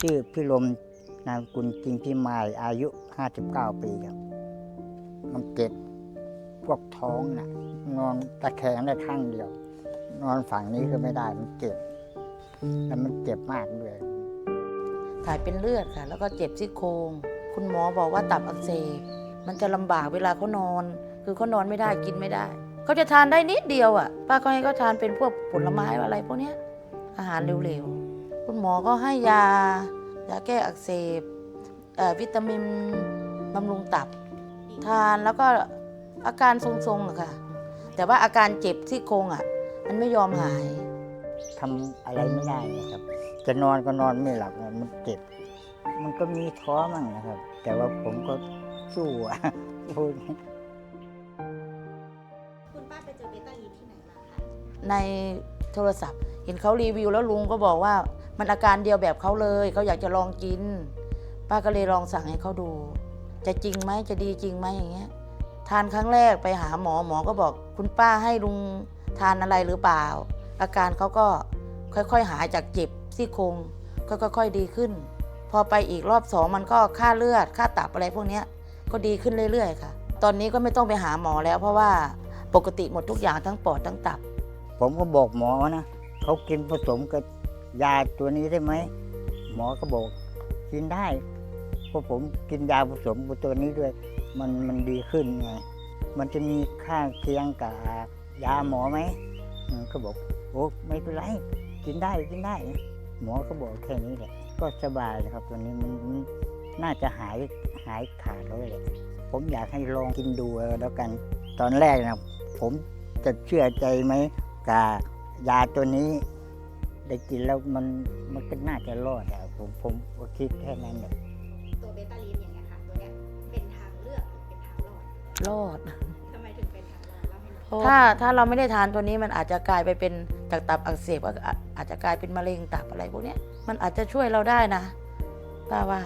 ชื่อพี่ลมนามกุลจริงพี่มายอายุ 59 ปีครับมันเจ็บพวกท้องนะนอนตะแคงได้ข้างเดียว นอนฝั่งนี้ก็ไม่ได้มันเจ็บแล้วมันเจ็บมากด้วยถ่ายเป็นเลือดค่ะ แล้วก็เจ็บซี่โครงคุณหมอบอกว่าตับอักเสบมันจะลำบากเวลาเขานอน คือเขานอนไม่ได้กินไม่ได้เขาจะทานได้นิดเดียวอะป้าก็ให้เขาทานเป็นพวกผลไม้อะไรพวกเนี้ยอาหารเร็วๆ คุณหมอก็ให้ยา ยาแก้อักเสบเอ่อวิตามินบำรุงตับ ทานแล้วก็อาการทรงๆอะค่ะ แต่ว่าอาการเจ็บที่โครงอะ มันไม่ยอมหายทำอะไรไม่ได้นะครับ จะนอนก็นอนไม่หลับนะมันเจ็บ มันก็มีท้อมั่งนะครับ แต่ว่าผมก็สู้อะพูดคุณป้าไปเจอเบต้าลีนที่ไหนมาคะในโทรศัพท์ เห็นเขารีวิวแล้วลุงก็บอกว่า มันอาการเดียวแบบเขาเลยเขาอยากจะลองกิน ป้าก็เลยลองสั่งให้เขาดู จะจริงไหมจะดีจริงไหมอย่างเงี้ย ทานครั้งแรกไปหาหมอหมอก็บอก คุณป้าให้ลุงทานอะไรหรือเปล่า อาการเขาก็ค่อยๆหายจากเจ็บซี่โครงก็ค่อยๆดีขึ้น พอไปอีกรอบสองมันก็ค่าเลือดค่าตับอะไรพวกนี้ก็ดีขึ้นเรื่อยๆค่ะ ตอนนี้ก็ไม่ต้องไปหาหมอแล้ว เพราะว่าปกติหมดทุกอย่างทั้งปอดทั้งตับ ผมก็บอกหมอนะเขากินผสมกับ ยาตัวนี้ได้ไหมหมอก็บอกกินได้เพราะผมกินยาผสมกับตัวนี้ด้วย มันมันดีขึ้นไงมันจะมีข้างเคียงกับยาหมอไหมก็บอกโอ้ไม่เป็นไรกินได้กินได้ หมอก็บอกแค่นี้แหละก็สบายเลยครับตัวนี้มันน่าจะหายหายขาดเลยแหละผมอยากให้ลองกินดูแล้วกัน ตอนแรกนะผมจะเชื่อใจไหมกายาตัวนี้ ได้กินแล้วมันมันก็น่าจะรอดอะผมผมก็คิดแค่นั้นแหละตัวเบต้าลีนอย่างเงี้ยค่ะตัวเนี้ยเป็นทางเลือกหรือเป็นทางรอดรอด ทำไมถึงเป็นทางรอดเล่าให้หน่อยถ้าถ้าเราไม่ได้ทานตัวนี้มันอาจจะกลายไปเป็นจากตับอักเสบก็อาอาจจะกลายเป็นมะเร็งตับอะไรพวกเนี้ยมันอาจจะช่วยเราได้นะป้าว่า